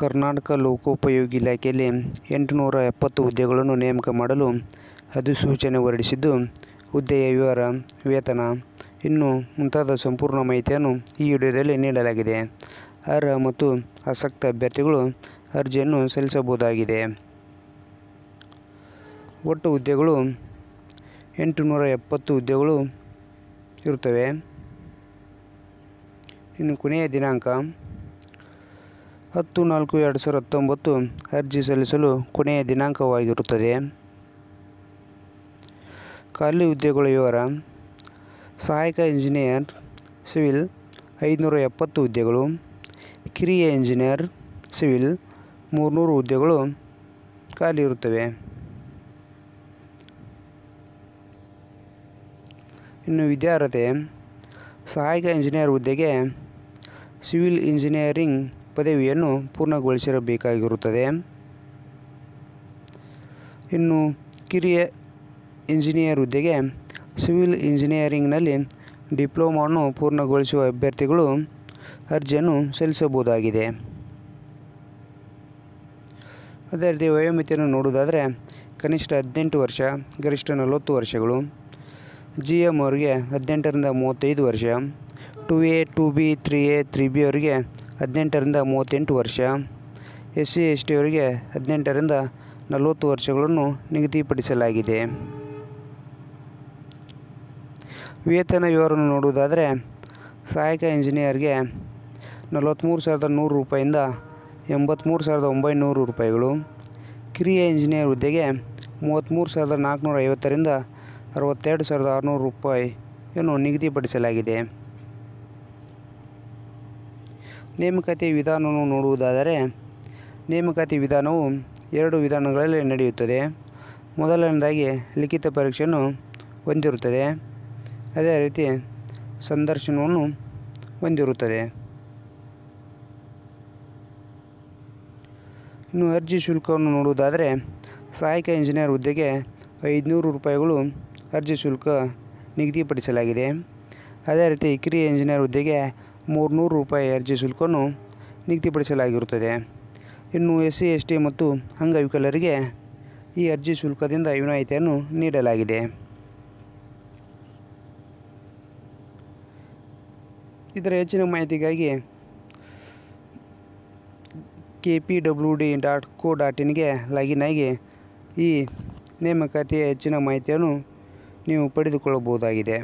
ಕರ್ನಾಟಕ ಲೋಕೋಪಯೋಗಿ ಇಲಾಖೆಯಲ್ಲಿ ಎಂಟುನೂರ ಎಪ್ಪತ್ತು ಹುದ್ದೆಗಳನ್ನು ನೇಮಕ ಮಾಡಲು ಅಧಿಸೂಚನೆ ಹೊರಡಿಸಿದ್ದು, ಹುದ್ದೆಯ ವಿವರ, ವೇತನ, ಇನ್ನು ಮುಂತಾದ ಸಂಪೂರ್ಣ ಮಾಹಿತಿಯನ್ನು ಈ ವಿಡಿಯೋದಲ್ಲಿ ನೀಡಲಾಗಿದೆ. ಅರ್ಹ ಮತ್ತು ಆಸಕ್ತ ಅಭ್ಯರ್ಥಿಗಳು ಅರ್ಜಿಯನ್ನು ಸಲ್ಲಿಸಬಹುದಾಗಿದೆ. ಒಟ್ಟು ಹುದ್ದೆಗಳು ಎಂಟುನೂರ ಎಪ್ಪತ್ತು ಹುದ್ದೆಗಳು ಇರುತ್ತವೆ. ಇನ್ನು ಕೊನೆಯ ದಿನಾಂಕ ಹತ್ತು ನಾಲ್ಕು ಎರಡು ಸಾವಿರದ ಹತ್ತೊಂಬತ್ತು ಅರ್ಜಿ ಸಲ್ಲಿಸಲು ಕೊನೆಯ ದಿನಾಂಕವಾಗಿರುತ್ತದೆ. ಖಾಲಿ ಹುದ್ದೆಗಳ ವಿವರ. ಸಹಾಯಕ ಇಂಜಿನಿಯರ್, ಸಿವಿಲ್ ಐದುನೂರ ಎಪ್ಪತ್ತು ಹುದ್ದೆಗಳು. ಕಿರಿಯ ಇಂಜಿನಿಯರ್, ಸಿವಿಲ್ ಮೂರುನೂರು ಹುದ್ದೆಗಳು ಖಾಲಿ ಇರುತ್ತವೆ. ಇನ್ನು ವಿದ್ಯಾರ್ಹತೆ. ಸಹಾಯಕ ಇಂಜಿನಿಯರ್ ಹುದ್ದೆಗೆ ಸಿವಿಲ್ ಇಂಜಿನಿಯರಿಂಗ್ ಪದವಿಯನ್ನು ಪೂರ್ಣಗೊಳಿಸಿರಬೇಕಾಗಿರುತ್ತದೆ. ಇನ್ನು ಕಿರಿಯ ಇಂಜಿನಿಯರ್ ಹುದ್ದೆಗೆ ಸಿವಿಲ್ ಇಂಜಿನಿಯರಿಂಗ್ನಲ್ಲಿ ಡಿಪ್ಲೊಮಾವನ್ನು ಪೂರ್ಣಗೊಳಿಸುವ ಅಭ್ಯರ್ಥಿಗಳು ಅರ್ಜಿಯನ್ನು ಸಲ್ಲಿಸಬಹುದಾಗಿದೆ. ಅದೇ ರೀತಿ ವಯೋಮಿತಿಯನ್ನು ನೋಡುವುದಾದರೆ ಕನಿಷ್ಠ ಹದಿನೆಂಟು ವರ್ಷ, ಗರಿಷ್ಠ ನಲವತ್ತು ವರ್ಷಗಳು. ಜಿ ಎಂ ಅವರಿಗೆ ಹದಿನೆಂಟರಿಂದ ಮೂವತ್ತೈದು ವರ್ಷ. Two A, two B, three A, three B ಅವರಿಗೆ ಹದಿನೆಂಟರಿಂದ ಮೂವತ್ತೆಂಟು ವರ್ಷ. ಎಸ್ ಸಿ ಎಸ್ ಟಿ ಅವರಿಗೆ ಹದಿನೆಂಟರಿಂದ ನಲವತ್ತು ವರ್ಷಗಳನ್ನು ನಿಗದಿಪಡಿಸಲಾಗಿದೆ. ವೇತನ ವಿವರವನ್ನು ನೋಡುವುದಾದರೆ, ಸಹಾಯಕ ಇಂಜಿನಿಯರ್ಗೆ ನಲವತ್ತ್ಮೂರು ಸಾವಿರದ ನೂರು ರೂಪಾಯಿಂದ ಎಂಬತ್ತ್ಮೂರು ಸಾವಿರದ ಒಂಬೈನೂರು ರೂಪಾಯಿಗಳು. ಕಿರಿಯ ಇಂಜಿನಿಯರ್ ಹುದ್ದೆಗೆ ಮೂವತ್ತ್ಮೂರು ಸಾವಿರದ ನಾಲ್ಕುನೂರ ಐವತ್ತರಿಂದ ಅರವತ್ತೆರಡು ಸಾವಿರದ ಆರುನೂರು ರೂಪಾಯಿಯನ್ನು ನಿಗದಿಪಡಿಸಲಾಗಿದೆ. ನೇಮಕಾತಿ ವಿಧಾನವನ್ನು ನೋಡುವುದಾದರೆ, ನೇಮಕಾತಿ ವಿಧಾನವು ಎರಡು ವಿಧಾನಗಳಲ್ಲಿ ನಡೆಯುತ್ತದೆ. ಮೊದಲನೇದಾಗಿ ಲಿಖಿತ ಪರೀಕ್ಷೆಯನ್ನು ಹೊಂದಿರುತ್ತದೆ. ಅದೇ ರೀತಿ ಸಂದರ್ಶನವನ್ನು ಹೊಂದಿರುತ್ತದೆ. ಇನ್ನು ಅರ್ಜಿ ಶುಲ್ಕವನ್ನು ನೋಡುವುದಾದರೆ, ಸಹಾಯಕ ಇಂಜಿನಿಯರ್ ಹುದ್ದೆಗೆ ಐದುನೂರು ರೂಪಾಯಿಗಳು ಅರ್ಜಿ ಶುಲ್ಕ ನಿಗದಿಪಡಿಸಲಾಗಿದೆ. ಅದೇ ರೀತಿ ಕಿರಿಯ ಇಂಜಿನಿಯರ್ ಹುದ್ದೆಗೆ ಮೂರುನೂರು ರೂಪಾಯಿ ಅರ್ಜಿ ಶುಲ್ಕವನ್ನು ನಿಗದಿಪಡಿಸಲಾಗಿರುತ್ತದೆ. ಇನ್ನು ಎಸ್ ಸಿ ಎಸ್ ಟಿ ಮತ್ತು ಅಂಗವಿಕಲರಿಗೆ ಈ ಅರ್ಜಿ ಶುಲ್ಕದಿಂದ ವಿನಾಯಿತಿಯನ್ನು ನೀಡಲಾಗಿದೆ. ಇದರ ಹೆಚ್ಚಿನ ಮಾಹಿತಿಗಾಗಿ K P W D dot co dot ಇನ್ಗೆ login ಆಗಿ ಈ ನೇಮಕಾತಿಯ ಹೆಚ್ಚಿನ ಮಾಹಿತಿಯನ್ನು ನೀವು ಪಡೆದುಕೊಳ್ಳಬಹುದಾಗಿದೆ.